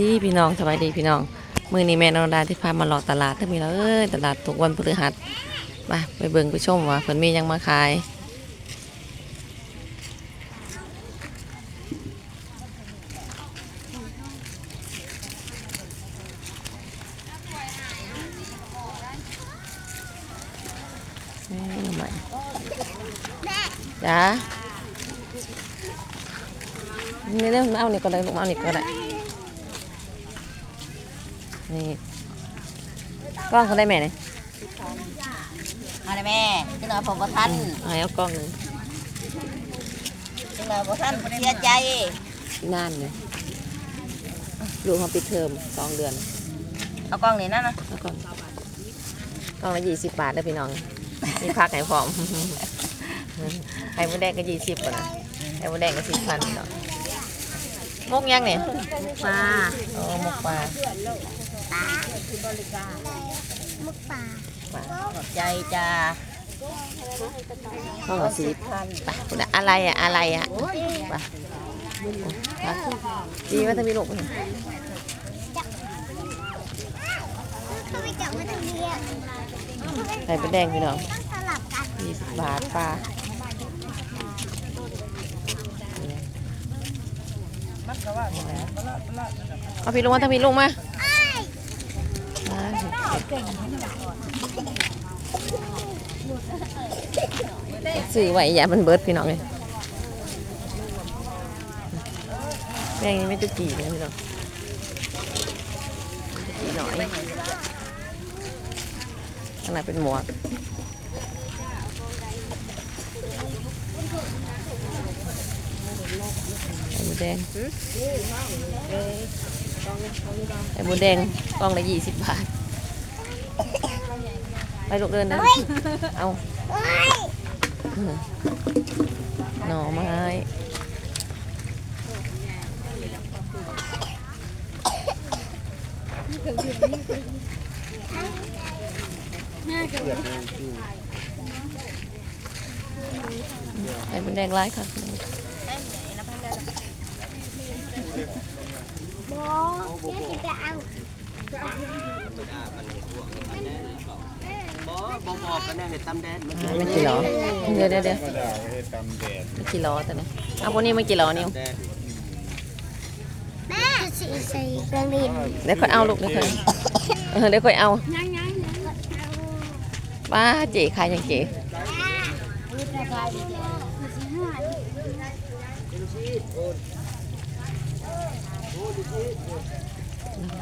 ดีพี่น้องสบายดีพี่น้อง มือนี้แม่นองดาที่พามาหลอกตลาดถ้ามีแล้วเอ้ยตลาดทุกวันพฤหัสไปไปเบิ่งไปชมว่าเพิ่นมียังมาขายนี่หน่อไม้จ้านี่เรื่องมาเอานี่ก็ได้ลูกมาเอานี่ก็ได้ นี่กล้องเขาได้แม่เนี่ยมาเลยแม่จังหน่อยผมบ่ทันเอาให้เอากล้องหนึงจังหน่อยบ่ทันเสียใจนานเลยลูกเขาปิดเทอมสองเดือน เอากล้องนี่นั่นนะเอากล้องกล้องละยี่สิบบาทได้อพี่น้องมีพักให้พร้อม ไข่มดแดงก็ยี่สิบก่อนนะไข่มดแดงก็สิบพันพี่น้องมกยังเนี่ยปลาโอ้มกปลา มุกปลาปลาขอบใจจ้ากล้องละสิบพันไปคุณอะอะไรอะอะไรอะไปไปดีว่าจะมีลูกไหมเขาไปจับมาทางนี้อะไข่มดแดงพี่น้องต้องสลับกันยี่สิบบาทปลาเอาพี่ลงมาทำพี่ลงมา สื่อไหวอย่ามันเบิร์ดพี่น้องเลยแม่งนี่ไม่ตุกี่เลยพี่น้องกี่หน่อยขนาดเป็นหมวกไข่หมูแดงไอ้หมูแดงกล่องละยี่สิบบาท ไปลูกเดินนะเอาหน่อไม้ ไอ้หมูแดงร้ายค่ะบอแม่จะเอา ไม่กี่ล้อเดี๋ยวเดี๋ยวเดี๋ยวก็ได้ให้ตำแดดไม่กี่ล้อแต่เนี่ยเอาพวกนี้ไม่กี่ล้อนิ้วแม่สีใส่เครื่องดินเดี๋ยวค่อยเอาลูกเดี๋ยวค่อยเออเดี๋ยวค่อยเอาป้าเจ๋ขายยังเจ๋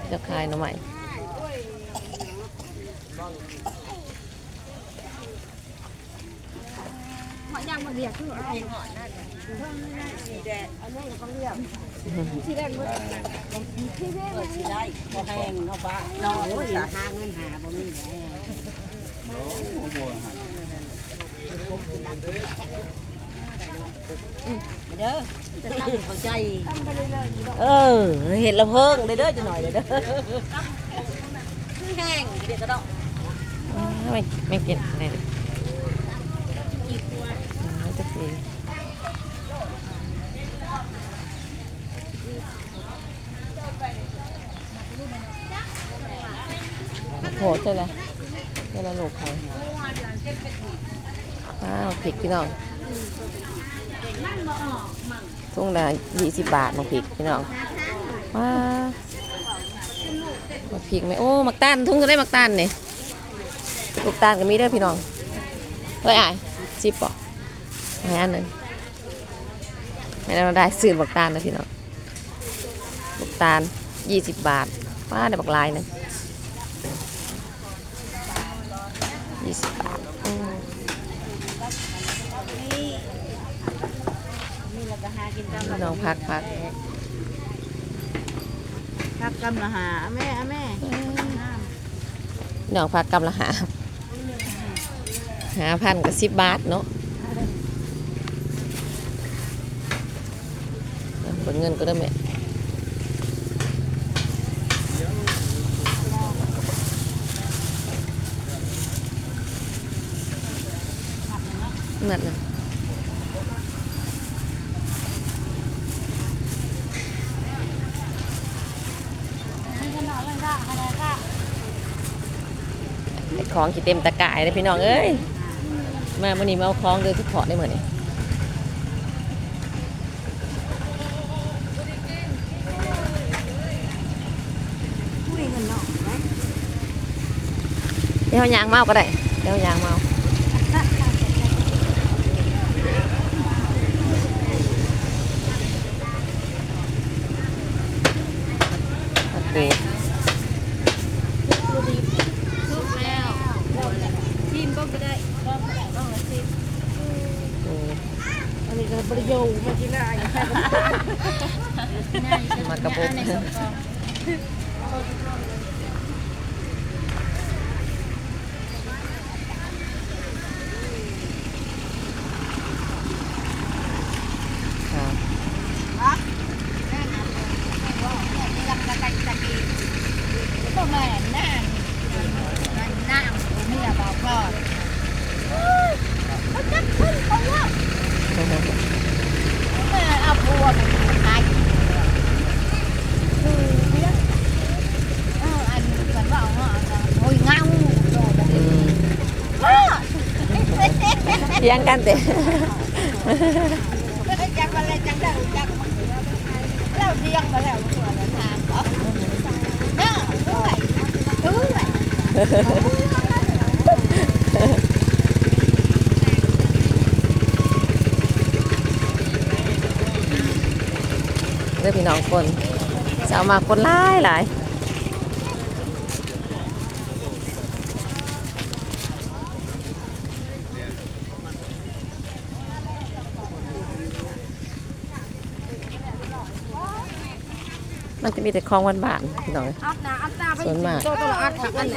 เดี๋ยวขายหน่อใหม่ อืมสิได้บ่แห้งเนาะป้าเนาะโอ้ยหาเงินหาบ่มีแน่เด้อจะตั้งเข้าใจเออเห็นละเพิ่งเด้อเด้อจะห น่อยเอเด้อแห้งเดี๋ยวก็ดอกไม่ไม่กินอะเลยไม่จะกินโหใช่เลยใช่แล้วลูกใครอ้าวพริกพี่น้องทุ่งละยี่สิบบาทมาพริกพี่น้องว้ามาพริกไหมโอ้มักต้านทุ่งก็ได้มักต้านเนี่ยลูกตาลก็มีเด้อพี่น้องเฮ้ยอายจิบป่ะ ให้อันหนึ่งให้เราได้ซื้อบักตาลนะพี่น้องลูกตาลยี่สิบบาทป้าได้บักลายหนึงยี่สิบบาทอืมนี่เราก็หากินตามพี่น้องพักพักพักกำละหาแม่แม่พี่น้องพักกำละหาหาพันกับสิบบาทเนาะเปิ ดเงินก็ได้ไหมนั่นน่ะไอ้ของกี่เต็มตะกายเลยพี่น้องเอ้ย มามื่อนี้มาเอาของเดือทุกขอได้เหมือนนี่ เดี๋ยวยางเมาก็ได้เดี๋ยวยางเมาโอเค ทีมก็ไม่ได้ก็ไม่ได้ต้องละทีม อืม อันนี้ก็ประโยชน์มาที่ไหน มากระปุกครับ ต้องมาหน้าหน้าเมียบอกก่อนเขาจะขึ้นเขาว่า เอาบัวไปขายคื อเนี้ยเอออันกันว่าเอาโอ้ยเงาโดนอืมพ่อเถียงกันเตะไม่ได้จังมาเลยจังได้จังเราเรียงมาแล้วตัวละทางเหรอเนาะด้วยด้วยเรื่องพี่น้องคนจะเอามาคนหลายหลายมันจะมีแต่ของหวานบานๆพี่น้องอัดนะอัดตาไปส่วนมากตัวตัวอัดถักอันนี้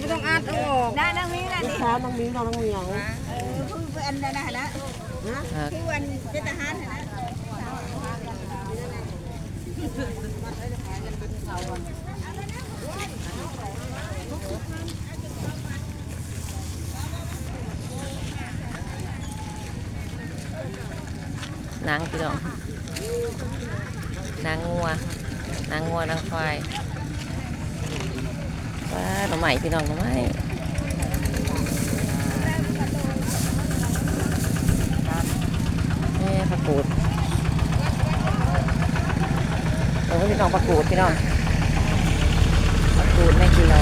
ไม่ต้องอัดเอาออกได้นั่งนี้นะนี่เช้าน้องมิ้งน้องน้องเหมียวเออคืออันนั้นนะนะครับคือวันเป็นทหารนะ นางพี่น้องนางงัวนางงัวนางควายว้าหน่อไม้พี่น้องหน่อไม้นี่ผักกูดโอ้ยพี่ น้องผักกูดพี่น้องผักกูดไม่กิโล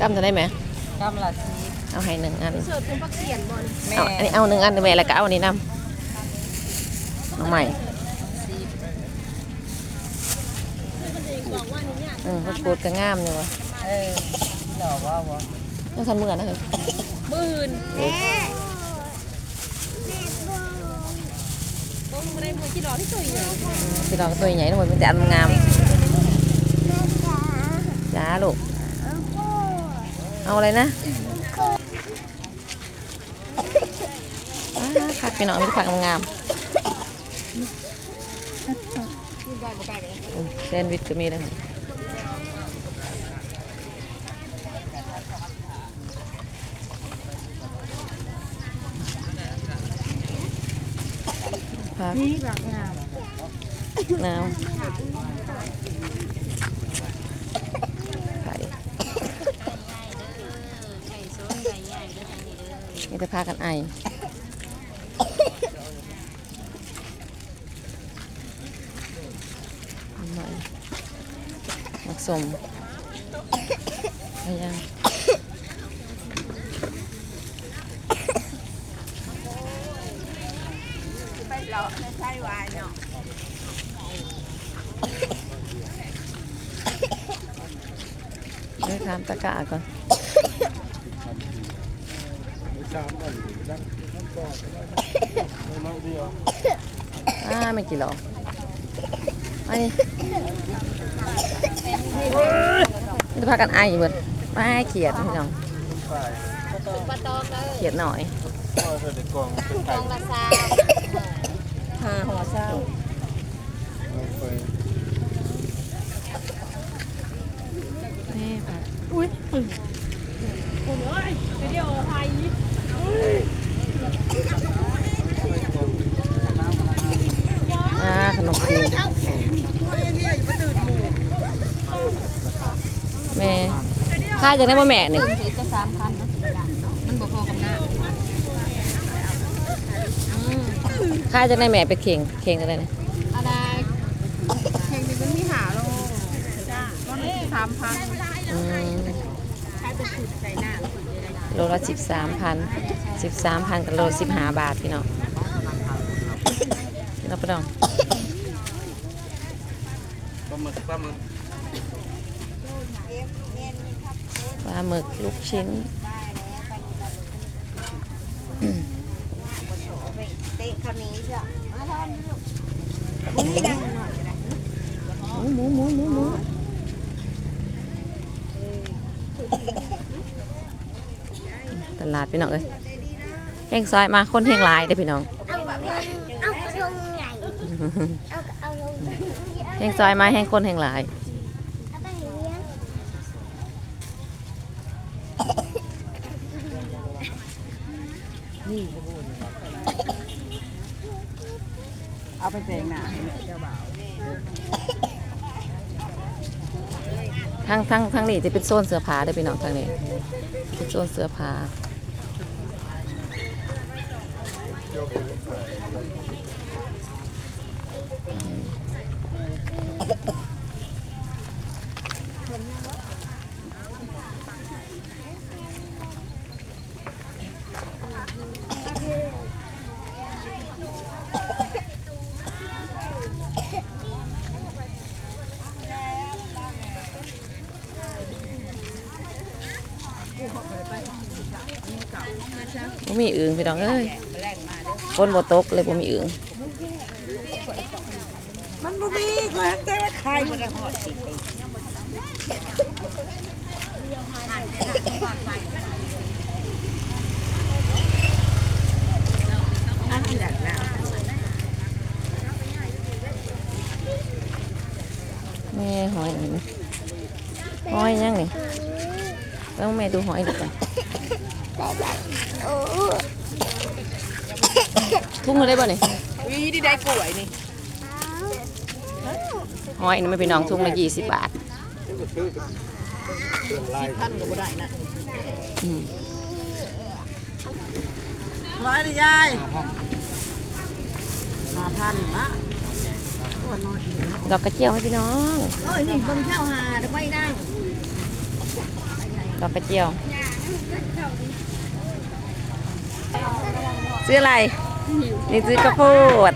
กำจะได้ไหมกำลังซีเอาให้หนึ่งอันเสิร์ฟเป็นปักเสียนบอลแม่เอาอันนี้เอาหนึ่งอันแม่แล้วก็เอาอันนี้นำเอาใหม่อืมผักกูดก็งามอยู่วะเออหล่อว่าวะ ต้องทำมือนะเฮ้ยมื่นแม่ต้องไม่ได้มือที่รอที่สุดเลยพี่น้องตัวใหญ่ทั้งหมดมันจะอันงามแม่จ๋าจ้าลูก เอาโก้เอาอะไรนะอ้าผักพี่น้องมีแต่ผักงามอืมแซนด์วิชก็มีนะครั บผักนี่แบบงามน้ำไข่นี่จะพากันไอทำไมมักสมอะไรยัง ไปรอในไส้วายเนาะ เดี๋ยวถาม ตะกะก่อนสาก่อนอ่าไม่กี่หรอกอันนี้จะพากันไออยู่เบิดไม่เขียดพี่น้องฝ่องเลยเขียดหน่อยพ่อเธอเด็กองละซาห้าหัวเศร้า ไปแม่ผัดอ่าขนมจีนแม่ค่าจะได้บ่แม่หนี่ก็สามพันนะมันบ่พอกับหน้าค่าจะได้แม่ไปเข่งเข่งจะได้นะ อะไร เพลงนี้เป็นที่หาโลจ้าก็เลยสามพัน อืม ใช้เป็นสูตรใส่หน้า โลละสิบสามพันสิบสามพันกับโลสิบห้าบาทพี่น้องพี่น้องพี่น้องปลาหมึกปลาหมึกปลาหมึกลูกชิ้นเตะคำนี้จ้ะมาทอนลูกหมูหมูหมูหมูหมูต ลาดพี่น้องเอ้ยแห้งซอยมาคนแห้งหลายเด้อพี่น้องเอาเอากระทงใหญ่เอาเอาลงแห้งซอยมาแห้งคนแห้งหลายเอาไปเลี้ยงเอาไปแปลงหนาทั้งทั้งทั้งนี้จะเป็นโซนเสื้อผ้าเด้พี่น้องทางนี้เป็นโซนเสื้อผ้าบ่ มีอึ่งพี่น้องเอ้ย คนบ่ตกเลยบ่มีอึ่งมันบ่มีก็แต่ว่าใครบ่ได้ฮอดสิแม่หอยนี่หอยยังนี่ต้องแม่ดูหอยดูกันโอ้ ทุ่งเลยได้บ่นี่วีที่ได้กล้วยนี่หอยนี่ไม่เป็นน้องทุ่งละยี่สิบบาทท่านก็บ่ได้นะอืมร้อยดิยายมาพันนะตัวน้อยดอกกระเจียวให้พี่น้องโอ้ยนี่เบิ่งเช้าหาได้ไม่ได้ดอกกระเจียวซื้ออะไร นี่ซื้อกระโพด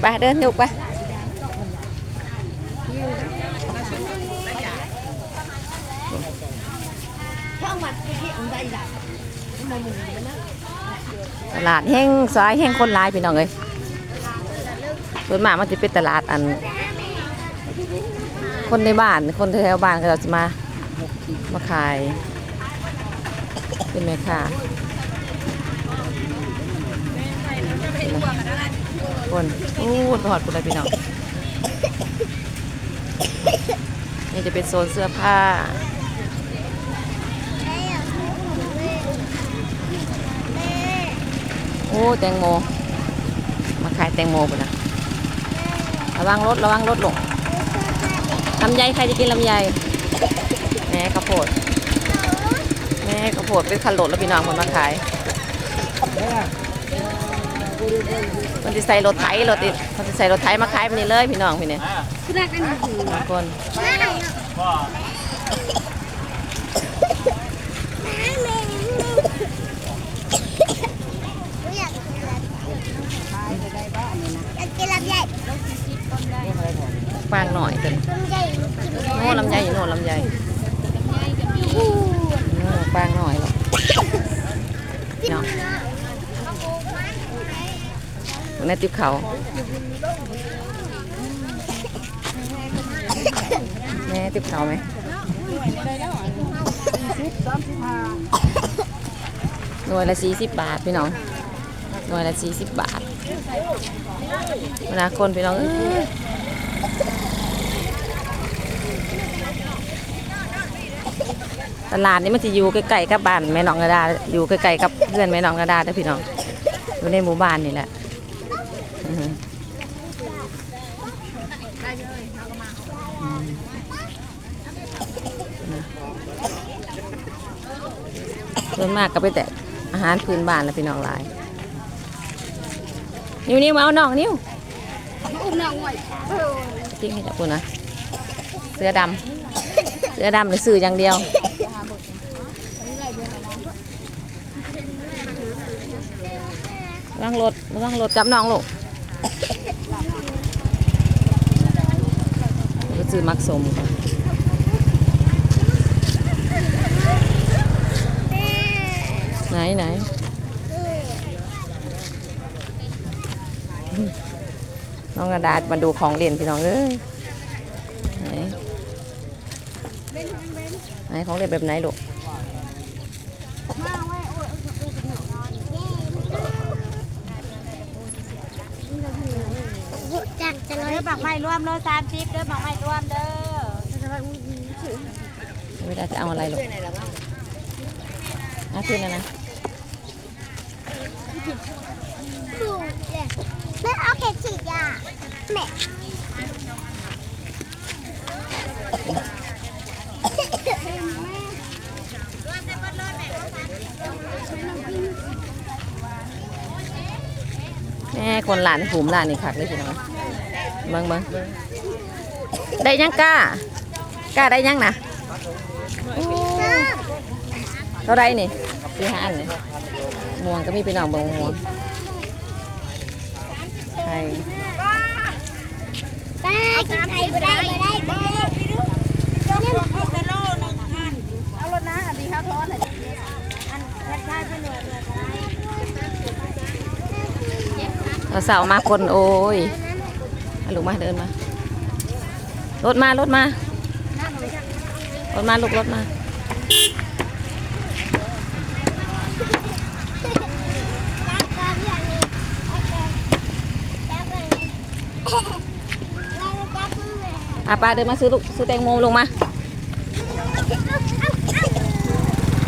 ไปเดินยุกไปตลาดแห้งซอยแห้งคนร้ายพี่น้องเลยส่วนมากมันจะเป็นตลาดอัน คนในบ้านคนแถวบ้านก็จะมามาขายเป็นแม่ค้า คนอู้ไปหอดคุณเลยพี่น้องนี่จะเป็นโซนเสื้อผ้าโอ้แตงโม มาขายแตงโมปุ่นนะระวังรถระวังรถหลงลำไยใครจะกินลำไยแม่ข้าวโพดแม่ข้าวโพดเป็นขันโหลดแล้วพี่น้องคนมาขาย มันจะใส่รถไถรถติดมันจะใส่รถไถมาขายแบบนี้เลยพี่น้องพี่เนี่ยคือรักกันจริงบางคนแม่แม่แม่อยากกินอะไรอยากกินฟางหน่อยเต็มลำไยกินโน่ลำไยอยู่โน่ลำไยโอ้ฟางหน่อยหรอกเนาะ ในติ๊บเขาแม่ติ๊บเขาไหมหน่วยละสี่สิบบาทพี่น้องหน่วยละสี่สิบบาทเวลาคนพี่น้องเอ้ยตลาดนี้มันจะอยู่ใกล้ๆกับบ้านแม่น้องกระดา อยู่ใกล้ๆกับเพื่อนแม่น้องกระดาเด้อพี่น้อง อยู่ในหมู่บ้านนี่แหละ ส่วนมากก็ไปแต่อาหารพื้นบ้านแล้วพี่น้องหลายนิ้วนิ้วมาเอาน้องนิ้วอุ้มน้องไว้ทิ้งให้จับคุณนะเสื้อดำเสื้อดำหรือสื่ออย่างเดียวระวังรถระวังรถจับน้องลูกก็ซื้อมักสมก่อน ไหนไหนน้องกระดาษมาดูของเล่นพี่น้องเอ้ยไหนไหนของเล่นแบบไหนลูกเลเด้ยอบักไม้รวมโลสามสิบเด้อบักไม้รวมเด้อไม่ได้จะเอาอะไรลูกอาขึ้นนะนะ ดูเลยแม่เอาเข็มฉีดยาแม่แม่คนหลานผูมหลานนี่คักเลยพี่น้องเบิ่งเบิ่งได้ยังกล้ากล้าได้ยังนะเท่าไรนี่สี่ห้าอันนี่ ม่วงก็มีพี่น้องเบิ่งม่วงไข่ป้ากินไข่ไม่ได้ไม่ได้ไม่ได้เนี่ยเอารถนะอันนี้ข้าวทอดเลยอันแค่ใช่เพื่อนเลยเราสาวมาคนโอ้ยลูกมาเดินมา รถมารถมารถมาลูกรถมา อาป้าเดินมาซื้อลูกซื้อแตงโมลงมา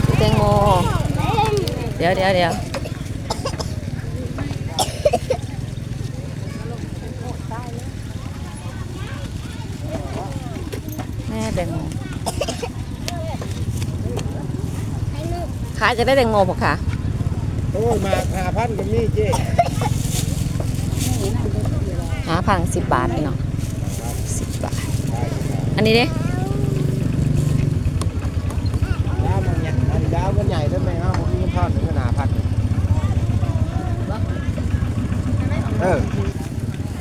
ซื้อแตงโม เดี๋ยวเดี๋ยวเดี๋ยวแม่แตงโมขายจะได้แตงโมปะคะโอ้ยมาหาพันกับมีเจ๊หาพังสิบบาทพี่น้องสิบบาทอั นนี้เด้ดาวมันใหญ่อันดาวมันใหญ่ได้ไหมครับผมมีทอดถึงขนาดพันเออ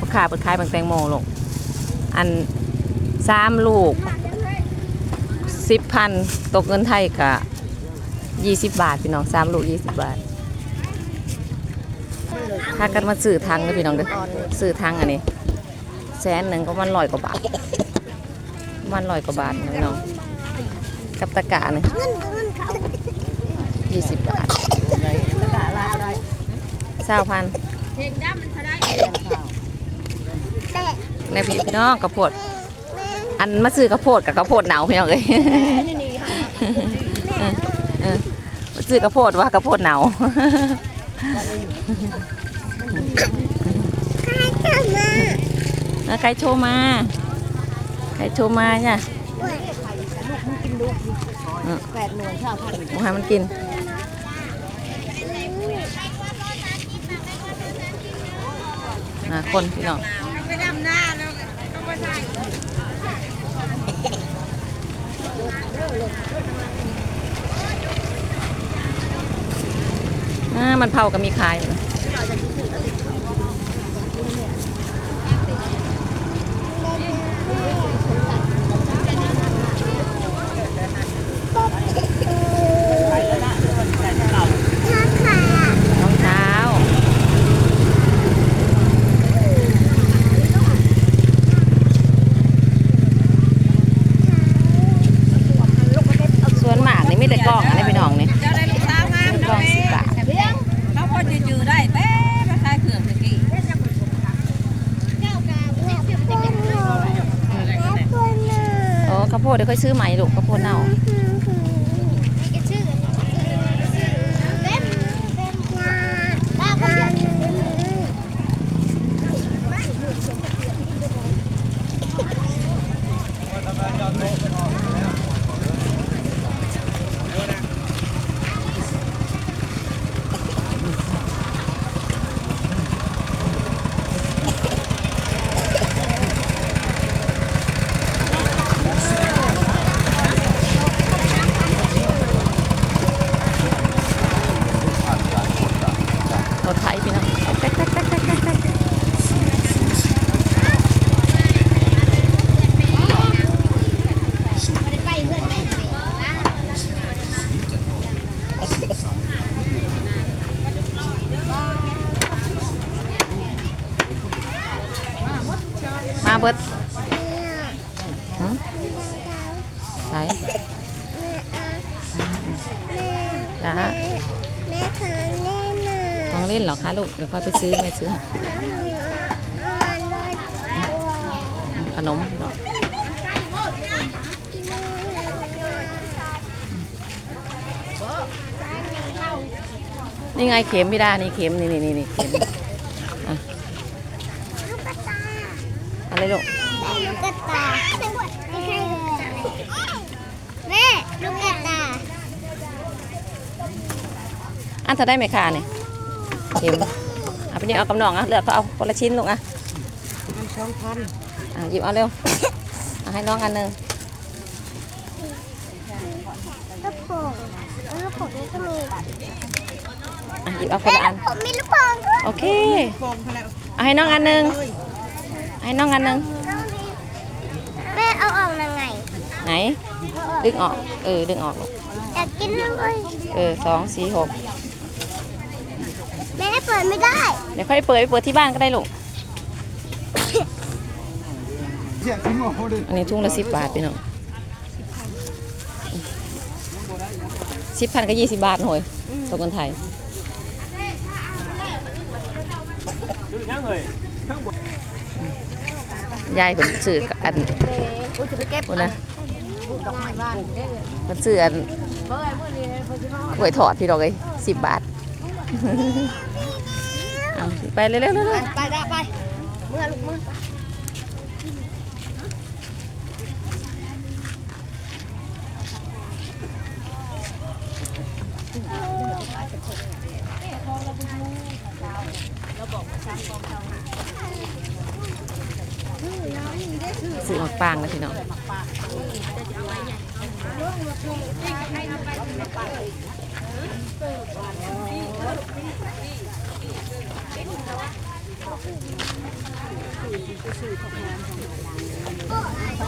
ราคาเปิดขายบางแตงโมลงอันสามลูกสิบพันตกเงินไทยกะยี่สิบบาทพี่น้องสามลูกยี่สิบบาทถ้ากันมาซื้อทางเลยพี่น้องเด้อซื้อทางอันนี้แสนหนึ่งก็มันลอยกว่าบาท มันลอยกว่าบาทนะพี่น้องกับตะกะนี่ยี่สิบบาทเศร้าพันเพลงดำมันเท่าไรในพี่น้องกระโพด อันมาซื้อกระโพดกับกระโพดหนาวพี่น้องเอ้ยเออเออมาซื้อกระโพดว่ากระโพดหนาวแล้วใครโชว์มาใครโชว์มา เนี่ยแปดหน่วยข้าวพันหมูให้มันกินอะคนพี่น้องไปดำหน้าแล้วก็ไม่ใช่มันเผาก็มีขายอยู่รองเท้า ส่วนหมากนี่มีแต่กล้องอะไรพี่น้องนี่ เจ้าได้ลูกสาวงาม กล้องสิบบาท เขาพอจะจืดได้แป๊บราคาเครื่องตะกี้ โอ้ข้าวโพดเดี๋ยวค่อยซื้อใหม่ลูกข้าวโพดเน่า เบิดหึไหนจ้า แม่ทานเล่นน่ะ ของเล่นเหรอคะลูก เดี๋ยวค่อยไปซื้อแม่ซื้อให้อ่านด้วยขนมเนาะนี่ไงเข็มพี่ดานี่เข็มนี่นี่นี่นี่เข็มอะลูกกระตาเอะไรลูกแม่ลูกกระตาไม่ใช่ลูกกระตาแม่ลูกกระตาอันเธอได้ไหมคะนี่เข็ม เอาไปนี่เอากำนองอะเลือกก็เอาคนละชิ้นลูกอะมันสองพันอะหยิบเอาเร็วเอาให้น้องอันหนึ่งลูกโป่งลูกโป่งนี่ก็มีอะหยิบเอาคนละอันผมมีลูกโป่งด้วยโอเคฟองเขาแล้วเอาให้น้องอันหนึ่งเอาให้น้องอันหนึ่งแม่เอาออกยังไงไหน ดึงออก เออ ดึงออกลูกอยากกินเลยเออสองสี่หกแม่ เปิดไม่ได้เดี๋ยวค่อยเปิดไปเปิดที่บ้านก็ได้ลูก อันนี้ทุ่งละสิบบาทพี่น้องสิบพันก็ยี่สิบบาทหน่อยตัวคนไทยยายผมซื้ออันอุ้ยจะไปเก็บคนนะม้บ้านซื้ออันเมื่อเมื่อนี้เพิ่นสิมากล้วยถอดพี่ดอกเลยสิบบาท ไปเร็วๆเร็วไปได้ไปเมื่อลูกมือๆซื้อหมากปางนะพี่น้อง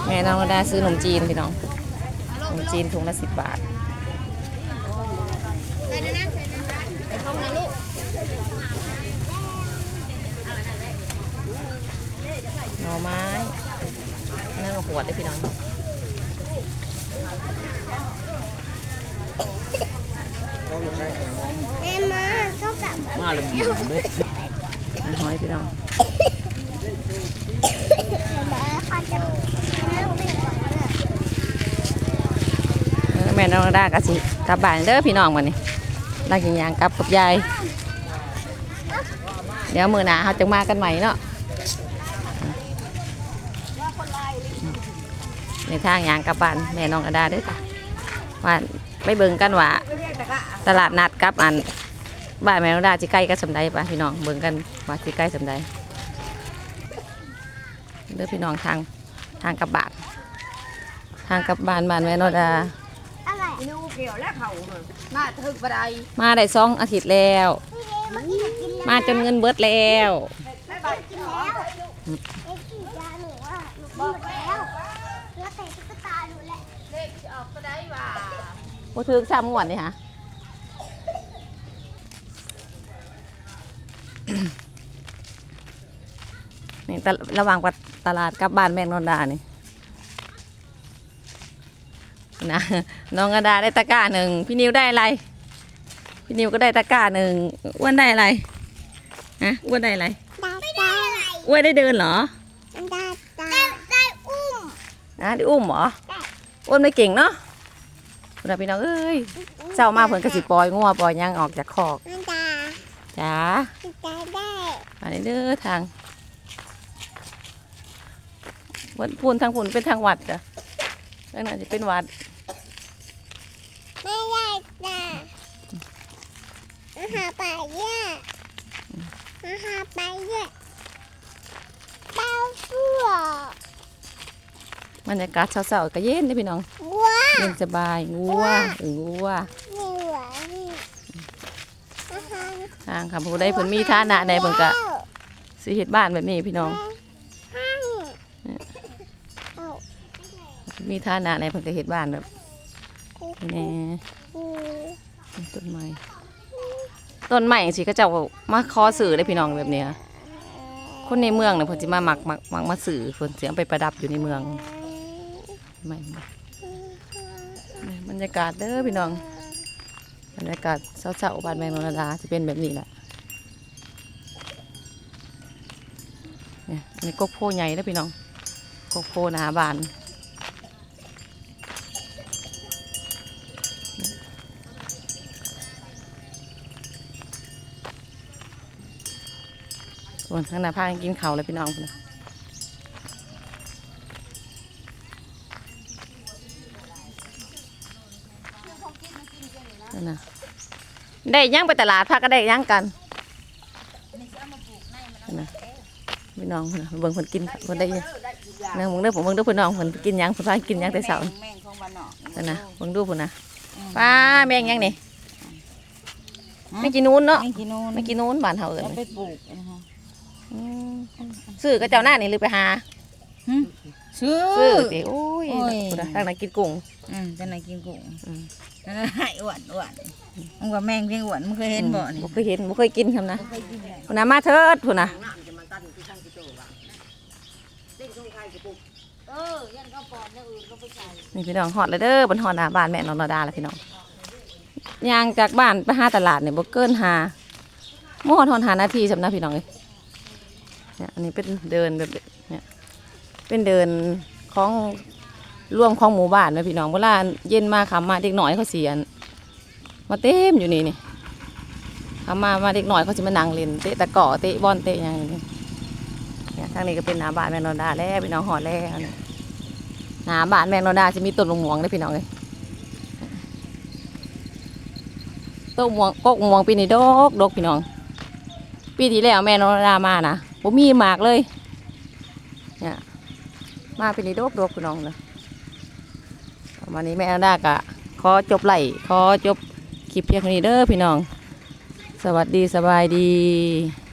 แม่น้องได้ซื้อขนมจีนพี่น้องขนมจีนถุงละสิบบาทหน่อไม้นั่นมาขวดได้พี่น้อง แม่มาเข้ากับ มาเลยหอยพี่น้องแม่เขาจะแม่นเลยเออแม่น้องได้กะสิกลับบ้านเด้อพี่น้องวันนี้ลากอย่างกลับกับยาย เดี๋ยวมือหนาเขาจะมากันใหม่เนาะในทางยางกลับบ้านแม่น้องอดาเด้อค่ะว่าไปเบิ่งกันว่าตลาดนัดกับอัน บ้านแม่น้องดาจิใกล้กับสำไดปะพี่น้องเบิ่งกันว่าจิใกล้สำไดเด้อพี่น้องทางทางกลับบ้านทางกลับบ้านบ้านแม่น้องดาอะไรนูเกี่ยวและเขามาถึงบ่ได้มาได้สองอาทิตย์แล้วพี่เอเมื่อกี้หนูกินแล้ว มาจนเงินเบิดแล้วกินแล้วเอ็กซ์ยาหนูอะหนูบอกแล้วแล้วแต่ตุ๊กตาหนูแหละเด็กออกก็ได้ว่าบ่ถึงสามงวดนี่ฮะ นี่ตะระหว่างตลาดกับบ้านแม่นนดานี่นะน้องกระดาได้ตะกร้าหนึ่งพี่นิวได้อะไร พี่นิวก็ได้ตะกร้าหนึ่งอ้วนได้อะไรฮะอ้วนได้อะไรได้ได้อะไรอ้วนได้เดินเหรอได้ได้ได้อุ้มนะได้อุ้มเหรออ้วนไม่เก่งเนาะคุณพี่น้องเอ้ยเจ้ามาเพิ่นกระสิปล่อยงัวปล่อยหยังออกจากคอกมันดา จ้าได้ได้อันนี้เด้อทางวัดพูนทางพูนเป็นทางวัดจ้ะนั่นน่าจะเป็นวัด ไม่ได้จ้ะมาหาไปเย่มาหาไปเย่เต้าฟัวบรรยากาศเช้าๆก็เย็นเด้อพี่น้องว้าเย็นสบายงัวเอองัว นี่หวานี่มาหา ทางค่ะผู้ใดเพิ่นมีฐานะใดเพิ่นก็สิเฮ็ดบ้านแบบนี้พี่น้องให้เอามีฐานะใดเพิ่นก็เฮ็ดบ้านแบบนี่อืมต้นไม้ต้นไม้สิก็เจ้ามาขอซื้อได้อพี่น้องแบบเนี้ยเคนในเมืองเนี่ยเพิ่นสิมาหมักหมักหมักมาสื่อเพิ่นเสียงไปประดับอยู่ในเมืองไม่ไม่นี่บรรยากาศเด้อพี่น้อง บรรยากาศเช้าๆบ้านแมงนรดาจะเป็นแบบนี้แหละเนี่ยอันนี้กกโพใหญ่เด้อพี่น้องกกโพหนาบานส่วนข้างหน้าพากันกินข้าวเลยพี่น้องนะ นั่นนะได้หยังไปตลาดพาก็ได้หยังกันนั่นนะพี่น้องพุ่นน่ะเบิ่งเพิ่นกินเพิ่นได้หยังนะเบิ่งเด้อผมเบิ่งเด้อพี่น้องเพิ่นกินหยังเพิ่นพากินหยังแต่เช้าแม่งของบ้านนอกนั่นนะเบิ่งดูพุ่นนะป้าแม่งหยังนี่ไม่กินนู้นเนาะแม่งกินนู่นไม่กินนู้นบ้านเฮาเอิ้นเอาไปปลูกนะคะอืมซื้อกับเจ้าหน้านี่หรือไปหาซื้อซื้อติโอ้ยโอ้ยพุ่นน่ะทางนั้นกินกุ้ง อืมจะไหนกินกุ้งอืมนั่นน่ะให้อ้วนอ้วนมึงว่าแม่งเพียงอ้วนมึงเคยเห็นบ่นี่บ่เคยเห็นบ่เคยกินทำนะบ่เคยกินเลยพุ่นน่ะมาเถิดพุ่นน่ะเออยันก็ปอนอย่างอื่นก็ไปใส่นี่พี่น้องฮอดเลยเด้อบนฮอดหน้าบ้านแม่นองระดาแล้วพี่น้องย่างจากบ้านไปหาตลาดเนี่ยบ่เกินหาบ่ฮอดฮอดหานาทีสำนักพี่น้องเอ้ยเนี่ยอันนี้เป็นเดินแบบเนี่ยเป็นเดินของ ร่วมของหมู่บ้านนะพี่น้องเวลาเย็นมาค่ำมาเด็กน้อยเขาเสียนมาเต็มอยู่นี่นี่ค่ำมามาเด็กน้อยเขาสิมานั่งเล่นเตะตะกร้อเตะบอลเตะหยังนี่เนี่ยทางนี้ก็เป็นหน้าบ้านแม่นองรดาแล้วพี่น้องฮอดแล้วนี่หนาบ้านแมงโนดาจะมีต้นมะม่วงได้พี่น้องเลยต้นม่วงกกม่วงปีนี้ดกดกพี่น้อง ปีที่แล้วแม่โนดามานะผมมีหมากเลยเนี่ยมาปีนี้ดกดกพี่น้องเลย วันนี้แม่นดากะขอจบไล่ขอจบคลิปเพียงเท่นี้เด้อพี่น้อง สวัสดีสบายดี